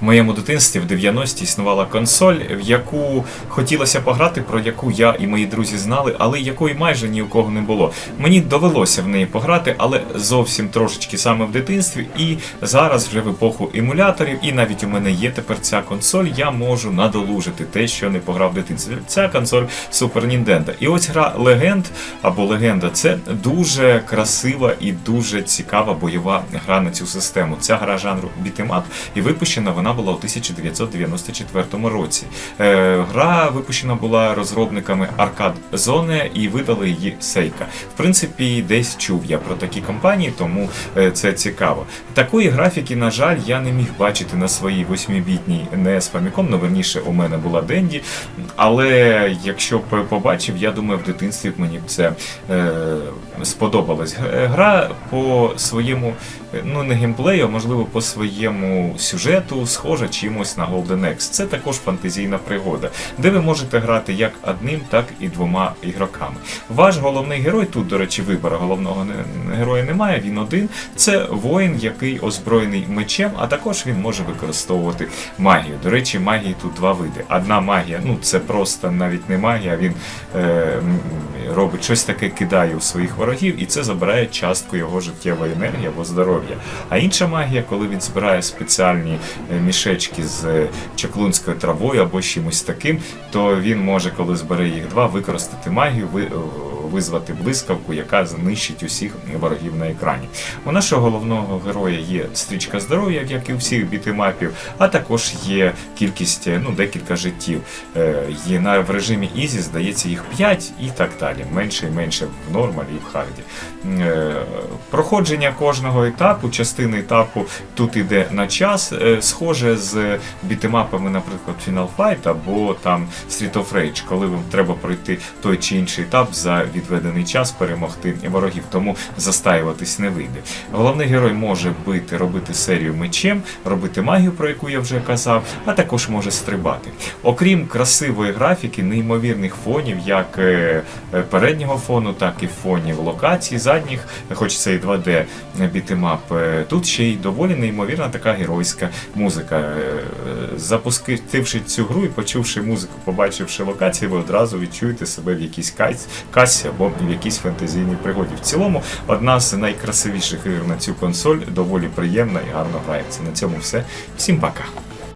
В моєму дитинстві в 90-ті існувала консоль, в яку хотілося пограти, про яку я і мої друзі знали, але якої майже ні у кого не було. Мені довелося в неї пограти, але зовсім трошечки саме в дитинстві. І зараз, вже в епоху емуляторів, і навіть у мене є тепер ця консоль, я можу надолужити те, що не пограв в дитинстві. Ця консоль Super Nintendo. І ось гра Легенд або Легенда це дуже красива і дуже цікава бойова гра на цю систему. Ця гра жанру бітемап, і випущена вона була у 1994 році. Е, гра випущена була розробниками Arcade Zone і видали її Seika. В принципі, десь чув я про такі компанії, тому е, це цікаво. Такої графіки, на жаль, я не міг бачити на своїй 8-бітній NES Famicom, ну верніше у мене була Денді. Але якщо б побачив, я думаю, в дитинстві мені б це е, сподобалось. Гра по своєму, е, ну не геймплею, а можливо по своєму сюжету схожа чимось на Golden Axe. Це також фантазійна пригода, де ви можете грати як одним, так і двома ігроками. Ваш головний герой, тут, до речі, вибору головного героя немає, він один. Це воїн, який озброєний мечем, а також він може використовувати магію. До речі, магії тут два види. Одна магія, ну це просто навіть не магія, він е, робить щось таке, кидає у своїх ворогів, і це забирає частку його життєвої енергії або здоров'я. А інша магія, коли він збирає спеціальні е, мішечки з е, чаклунською травою або чимось таким, то він може, коли збере їх два, використати магію, е, визвати блискавку, яка знищить усіх ворогів на екрані. У нашого головного героя є стрічка здоров'я, як і у всіх бітемапів, а також є кількість, е, ну, декілька життів. Е, Є на в режимі Ізі, здається, їх 5 і так далі. Менше і менше в нормалі і в харді. Е, Проходження кожного етапу, частини етапу тут іде на час, схоже з бітемапами, наприклад, Final Fight або там Street of Rage, коли вам треба пройти той чи інший етап за відведений час, перемогти ворогів, тому застаюватись не вийде. Головний герой може бити, робити серію мечем, робити магію, про яку я вже казав, а також може стрибати. Окрім красивої графіки, неймовірних фонів, як е, е, переднього фону, так і фонів локацій, задніх, хоч це і 2D бітемап, е, тут ще й доволі неймовірна така геройська музика. Запустивши цю гру і почувши музику, побачивши локації, ви одразу відчуєте себе в якійсь касі або в якійсь фантазійній пригоді. В цілому, одна з найкрасивіших ігор на цю консоль доволі приємна і гарно грається. На цьому все. Всім пока.